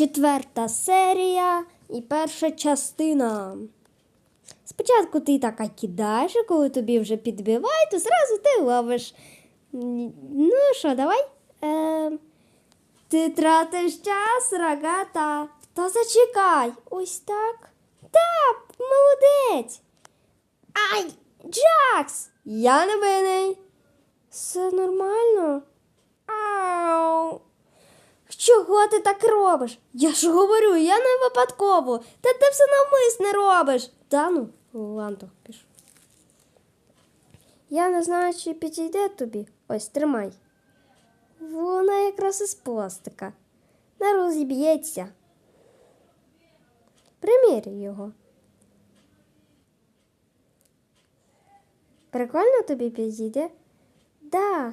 четверта серія і перша частина. Спочатку ти така кидаєш, а коли тобі вже підбивають, то зразу ти ловиш. Ну що, давай? Е, ти тратиш час, рогата. Та зачекай. Ось так. Так, молодець. Ай, Джакс! Я не винний. Все нормально. Чого ти так робиш? Я ж говорю, я не випадково. Та ти все навмисне робиш. Та ну, ладно, пішу. Я не знаю, чи підійде тобі. Ось тримай. Вона якраз із пластика. Не розіб'ється. Приміряй його. Прикольно тобі підійде? Да,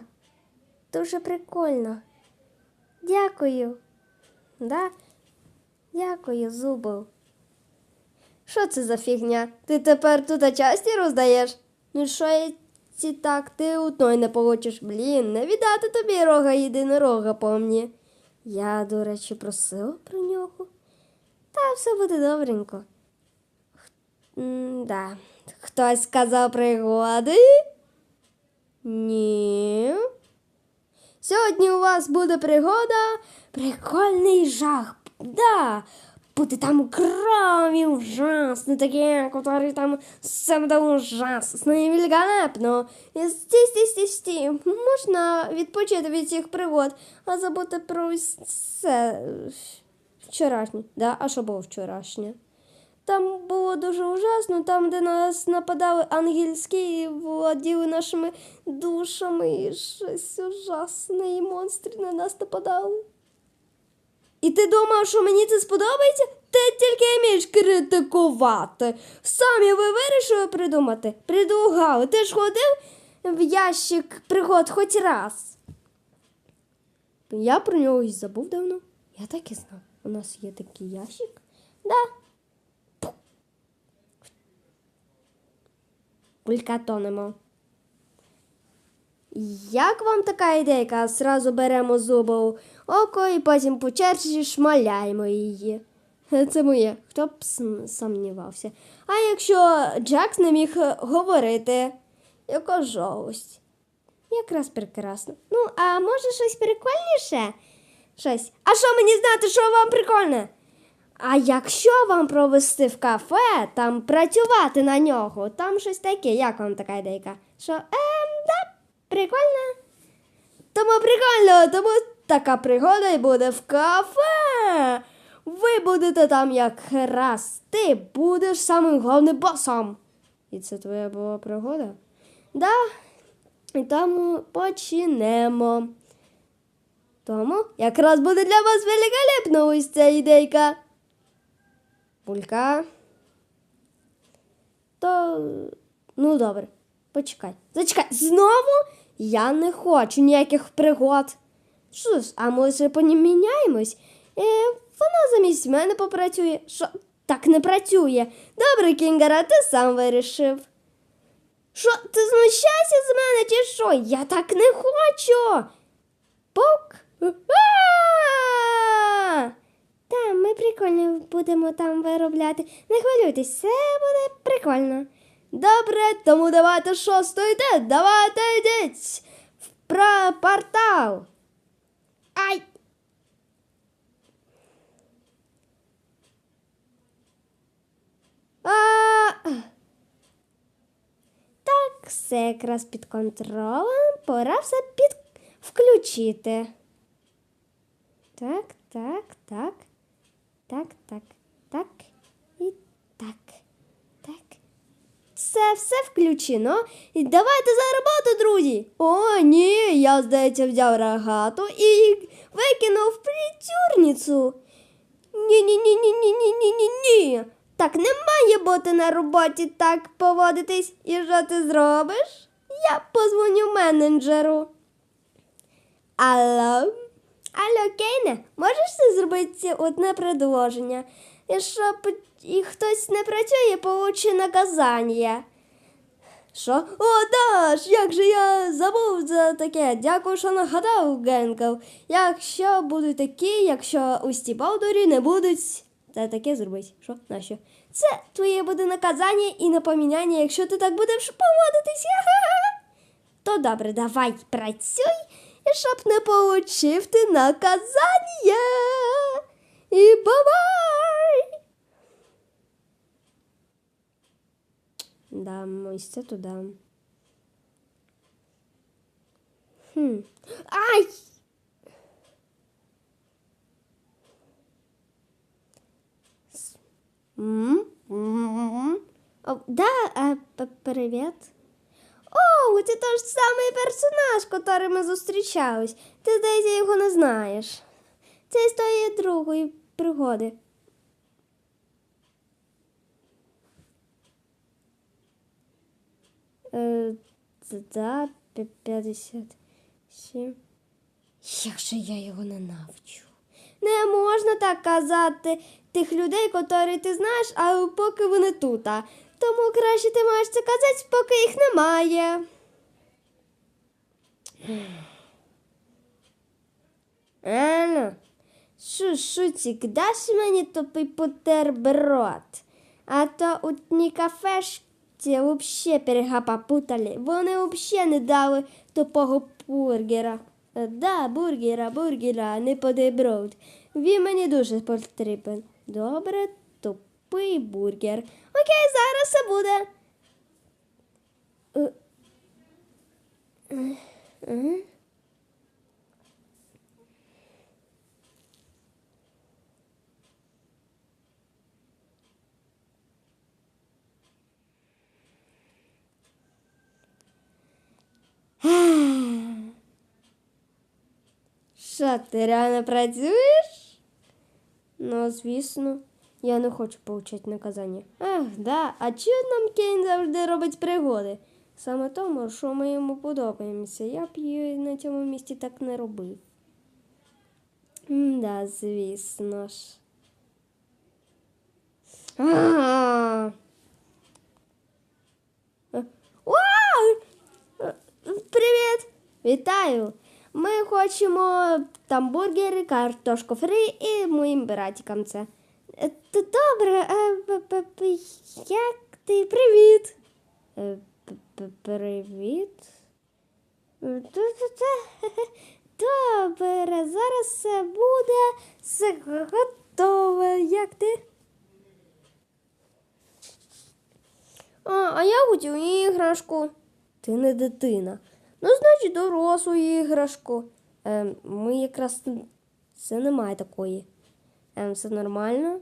дуже прикольно. Дякую. Да? Дякую, зубов. Що це за фігня? Ти тепер тут часті роздаєш? Ну що ці так, ти одної не получиш. Блін, не віддати тобі рога єдинорога помні. Я, до речі, просила про нього. Та все буде добренько. Да. Хтось сказав пригоди? Ні. Сьогодні у вас буде пригода, прикольний жах. Да. Буде там крові ужасно, таке, который там все буде ужасно і великолепно. Сті, сті, сті, сті. Можна відпочити від цих пригод, а забути про все вчорашнє. Да? А що було вчорашнє? Там було дуже ужасно, там, де нас нападали ангельські і володіли нашими душами, і щось ужасне, і монстри на нас нападали. І ти думав, що мені це сподобається? Ти тільки вмієш критикувати. Самі ви вирішили придумати? Придугали. Ти ж ходив в ящик пригод хоч раз. Я про нього і забув давно. Я так і знав. У нас є такий ящик. Да. Булькатонимо. Як вам така ідейка? Зразу беремо зубов око і потім по черзі шмаляємо її. Це моє, хто б сумнівався. А якщо Джакс не міг говорити, яка жалость. Якраз прекрасно. Ну, а може щось прикольніше? Щось. А що мені знати, що вам прикольне? А якщо вам провести в кафе, там працювати на нього, там щось таке, як вам така ідейка? Що, ем, да, прикольно. Тому прикольно, тому така пригода і буде в кафе. Ви будете там якраз. Ти будеш самим головним босом. І це твоя була пригода? Да. І тому почнемо. Тому якраз буде для вас великолепно ось ця ідейка. Пулька. То, ну добре, почекай. Зачекай, знову я не хочу ніяких пригод. Що ж, а може поміняємось? Е, вона замість мене попрацює. Що? Так не працює. Добре, Кінгера, ти сам вирішив. Що, ти знущайся з мене чи що? Я так не хочу. Пук. А! Та, ми прикольно будемо там виробляти. Не хвилюйтесь, все буде прикольно. Добре, тому давайте шосту йде. Давайте йдіть в пра- портал. Ай! А... Так, все якраз під контролем. Пора все під... включити. Так, так, так. Так, так, так і так. Так. Все, все включено. І давайте за роботу, друзі. О, ні, я, здається, взяв рогату і викинув в притюрницю. Ні-ні-ні-ні-ні-ні-ні-ні. Так не має бути на роботі так поводитись. І що ти зробиш? Я позвоню менеджеру. Алло? Алло, Кейне, можеш ти зробити одне предложення? Якщо і хтось не працює, получи наказання. Що? О, Даш, як же я забув за таке. Дякую, що нагадав, Генков. Якщо будуть такі, якщо у Стібалдорі не будуть. Це таке зробить. Що? Нащо? Це твоє буде наказання і напомінання, якщо ти так будеш поводитися. То добре, давай працюй, і щоб не получив ти наказання. І бувай! Да, це туди. Хм. Ай! М? Да, а, п- О, це той самий персонаж, котрий ми зустрічались. Ти, здається, його не знаєш. Це з тої другої пригоди. Е, да, 57. Як же я його не навчу? Не можна так казати тих людей, котрі ти знаєш, а поки вони тут. Тому краще ти маєш це казати, поки їх немає. Ану, шу, шуцік, даш мені тупий бутерброд? А то у тні кафешці взагалі берега попутали. Вони взагалі не дали тупого бургера. Е, Да, бургера, бургера, не бутерброд. Він мені дуже потрібен. Добре, тупий бургер. Окей, зараз все буде. Е. Що, ти реально працюєш? Ну, звісно, я не хочу получати наказання. Ах, да. А чого нам Кейн завжди робить пригоди? Саме тому, що ми йому подобаємося. Я б її на цьому місці так не робив. Да, звісно ж. А! Е! Е, Привіт! Вітаю! Ми хочемо там бургери, картошку фрі і моїм братикам це. Е, Добре, е, як ти? Привіт. Привіт. Добре, зараз все буде все готове. Як ти? А, а я хотів іграшку. Ти не дитина. Ну, значить, дорослу іграшку. Ем, ми якраз це немає такої. Ем, все нормально.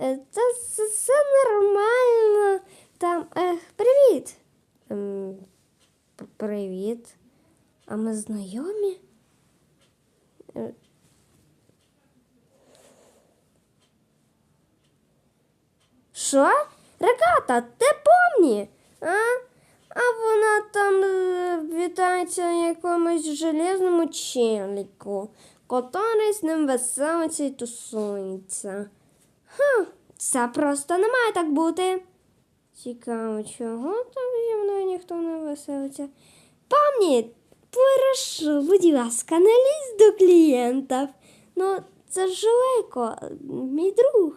Е, це, це нормально. Там. Е, привіт. Ем, привіт. А ми знайомі? Е, Що? Регата, ти помні? А? А вона там е, вітається якомусь железному челіку, котрий з ним веселиться і тусується. Ха, це просто не має так бути. Цікаво, чого там зі мною ніхто не веселиться. Помні, прошу, будь ласка, не лізь до клієнтів. Ну, це ж Лейко, мій друг.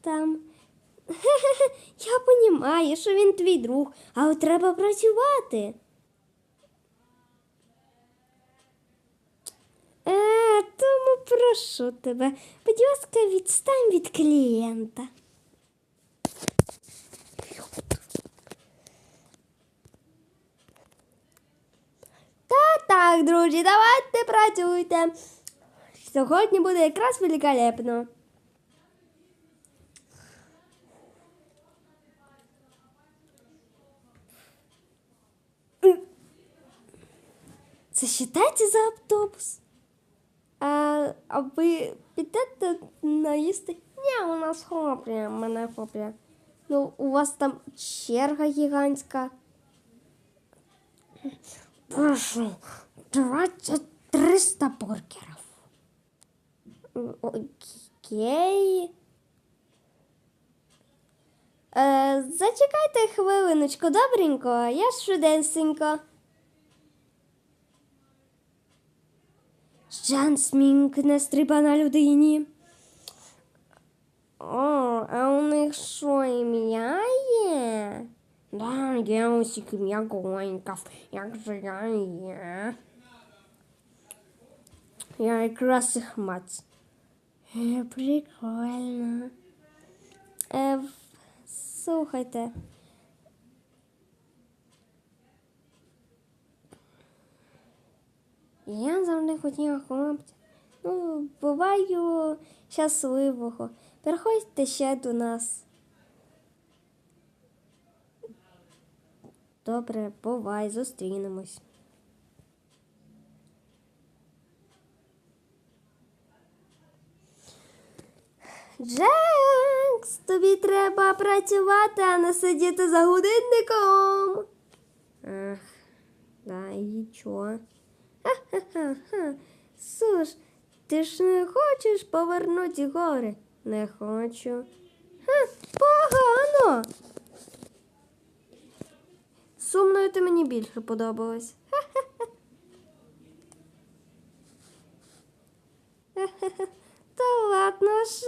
Там. Я розумію, що він твій друг, але треба працювати. Е, тому прошу тебе, будь ласка, відстань від клієнта. Так, друзі, давайте працюйте. Сьогодні буде якраз великолепно. Це вважається за автобус? А, а ви підете наїсти? Ні, у нас хлоп'я, мене хлоп'я. Ну, у вас там черга гігантська. Прошу, давайте 300 бургерів. Окей. Е, зачекайте хвилиночку, добренько, я. Жан Смінк не стриба на людині. О, а у них що ім'я є? Да, є усіх ім'я Гоньков, як же я є. Я якраз їх мать. Е, прикольно. Е, слухайте. Я завжди хотіла хлопця. Ну, буваю щасливого. Приходьте ще до нас. Добре, бувай, зустрінемось. Джекс, тобі треба працювати, а не сидіти за годинником. Ах, да, і чого? Ха-ха-ха. Суш, ти ж не хочеш повернути гори? Не хочу. Ха, погано. Сумною ти мені більше подобалась. Ха-ха-ха. То ладно ж,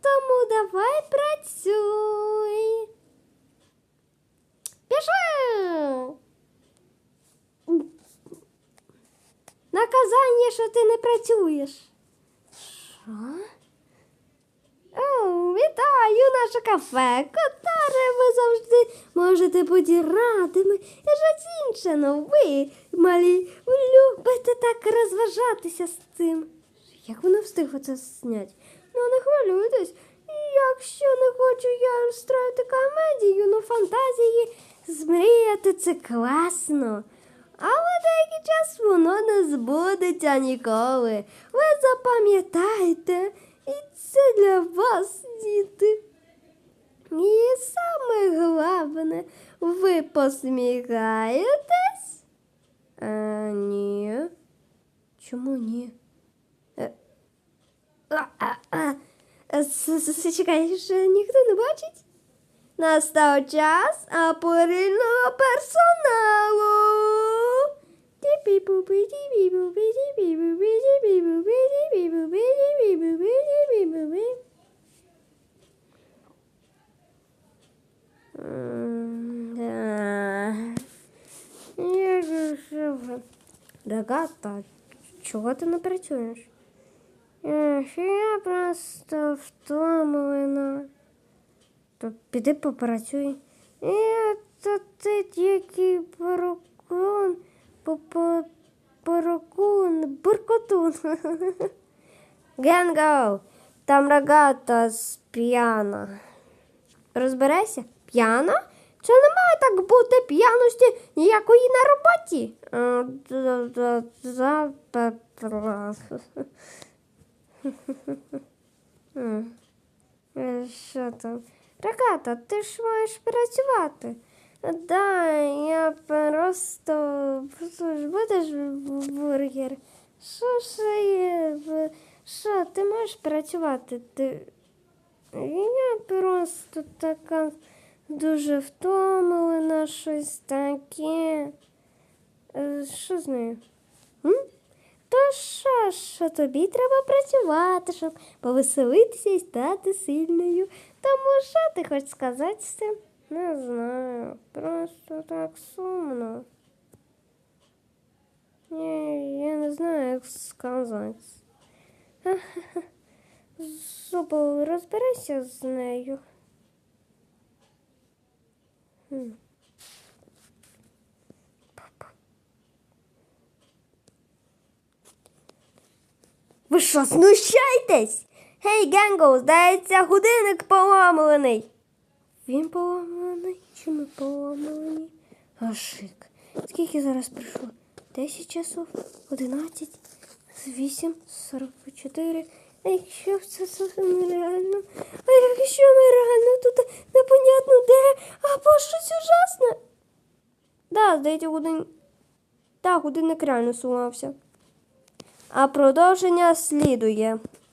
тому давай працюй. Пішли! Наказання, що ти не працюєш. Що? О, вітаю наше кафе, котре ви завжди можете. І щось інше, ну ви, малі, любите так розважатися з цим. Як вона встигла це зняти? Ну, не хвилюйтесь. Якщо не хочу я устроїти комедію, ну фантазії змріяти це класно. Але деякий час воно не збудеться ніколи. Ви запам'ятайте, і це для вас, діти. І саме головне, ви посміхаєтесь? А, ні. Чому ні? Е, Чекай, що ніхто не бачить? Настав час апорильного персоналу. Рогата, чого ти не працюєш? Е, Я просто втомлена. То піди попрацюй. Е, то ти який порокун, попо, порокун, буркотун. Генго, там рогата п'яна. Розберися? П'яна? Це не має так бути п'яності ніякої на роботі. Е. Е, Що там? Рогата, ти ж маєш працювати. Да, я просто будеш бургер. Що ж є? Що, ти можеш працювати? Ти... Я просто така дуже втомлена, щось таке. Е, Що з нею? М? То що, що тобі треба працювати, щоб повеселитися і стати сильною. Тому що ти хочеш сказати з? Не знаю. Просто так сумно. Ні, я не знаю, як сказати. Зубов, розберися з нею. Хм. Ви що, знущаєтесь? Гей, Генго, здається, годинник поламаний. Він поламаний чи ми поламані? А шик. Скільки зараз прийшло? 10 часов, 11, 8, 44. А якщо це зовсім нереально? А якщо ми реально тут непонятно де, або щось ужасне? Да, здається, годин... Так, годинник реально сумався. А продовження слідує.